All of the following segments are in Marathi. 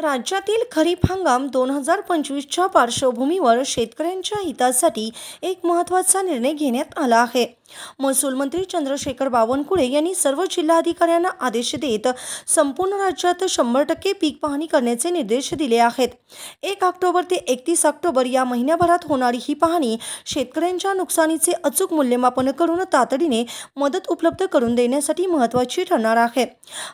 राज्यातील खरीप हंगाम दोन हजार पंचवीसच्या पार्श्वभूमीवर शेतकऱ्यांच्या हितासाठी एक महत्त्वाचा निर्णय घेण्यात आला आहे. महसूल मंत्री चंद्रशेखर बावनकुळे यांनी सर्व जिल्हाधिकाऱ्यांना आदेश देत संपूर्ण राज्यात शंभर टक्के पीक पाहणी करण्याचे निर्देश दिले आहेत. एक ऑक्टोबर ते एकतीस ऑक्टोबर या महिन्याभरात होणारी ही पाहणी शेतकऱ्यांच्या नुकसानीचे अचूक मूल्यमापन करून तातडीने मदत उपलब्ध करून देण्यासाठी महत्त्वाची ठरणार आहे.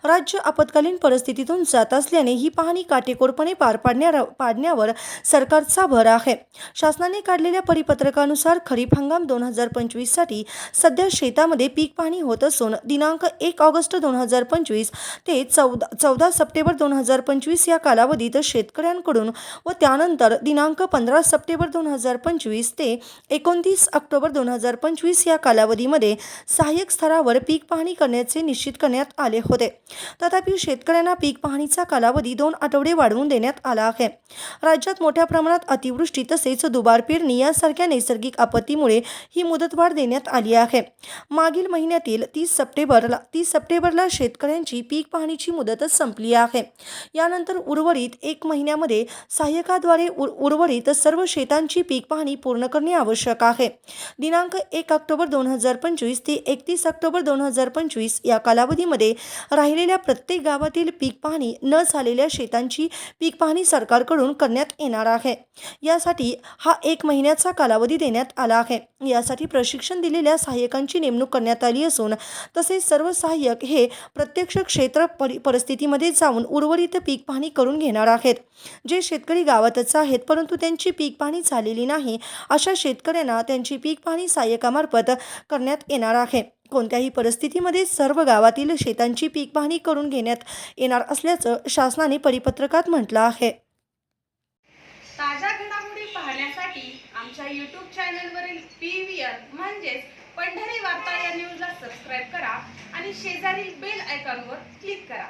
राज्य आपत्कालीन परिस्थितीतून जात असल्याने ही पाहणी काटेकोरपणे पार पाडण्या पाडण्यावर सरकारचा भर आहे. शासनाने काढलेल्या परिपत्रकानुसार खरीप हंगाम दोन हजार पंचवीससाठी सध्या शेतामध्ये पीक पाहणी होत असून दिनांक एक ऑगस्ट दोन हजार पंचवीस ते चौदा चौदा सप्टेंबर दोन हजार पंचवीस या कालावधीत शेतकऱ्यांकडून व त्यानंतर दिनांक पंधरा सप्टेंबर दोन हजार पंचवीस ते एकोणतीस ऑक्टोबर दोन हजार पंचवीस या कालावधीमध्ये सहाय्यक स्तरावर पीक पाहणी करण्याचे निश्चित करण्यात आले होते. तथापि शेतकऱ्यांना पीक पाहणीचा कालावधी दोन आठवडे वाढवून देण्यात आला आहे. राज्यात मोठ्या प्रमाणात अतिवृष्टी तसेच दुबार पेरणी यासारख्या नैसर्गिक आपत्तीमुळे ही मुदतवाढ देण्यात आली आहे. मागील महिन्यातील तीस सप्टेंबरला तीस सप्टेंबरला शेतकऱ्यांची पीक पाहणीची मुदतच संपली आहे. यानंतर उर्वरित एक महिन्यामध्ये सहाय्यकाद्वारे उर उर्वरित सर्व शेतांची पीक पाहणी पूर्ण करणे आवश्यक आहे. दिनांक एक ऑक्टोबर दोन हजार पंचवीस ते एकतीस ऑक्टोबर दोन हजार पंचवीस या कालावधीमध्ये राहिलेल्या प्रत्येक गावातील पीक पाहणी न झालेल्या शेतांची पीक पाहणी सरकारकडून करण्यात येणार आहे. यासाठी हा एक महिन्याचा कालावधी देण्यात आला आहे. यासाठी प्रशिक्षण दिलेल्या सहाय्यकांची नेमणूक करण्यात आली असून तसेच सर्व सहाय्यक हे प्रत्यक्ष क्षेत्र परि परिस्थितीमध्ये जाऊन उर्वरित पीक पाहणी करून घेणार आहेत. जे शेतकरी गावातच आहेत परंतु त्यांची पीक पाहणी झालेली नाही अशा शेतकऱ्यांना त्यांची पीक पाहणी सहाय्यकामार्फत करण्यात येणार आहे. कोणत्याही परिस्थितीमध्ये सर्व गावातील शेतांची पीक पाहणी करून घेण्यात येणार असल्याचं शासनाने परिपत्रकात म्हटलं आहे. ताज्या घडामोडी पाहण्यासाठी आमच्या यूट्यूब चॅनलवरील पी व्ही आर म्हणजेच पंढरी वार्ता या न्यूजला सबस्क्राईब करा आणि शेजारील बेल आयकॉनवर क्लिक करा.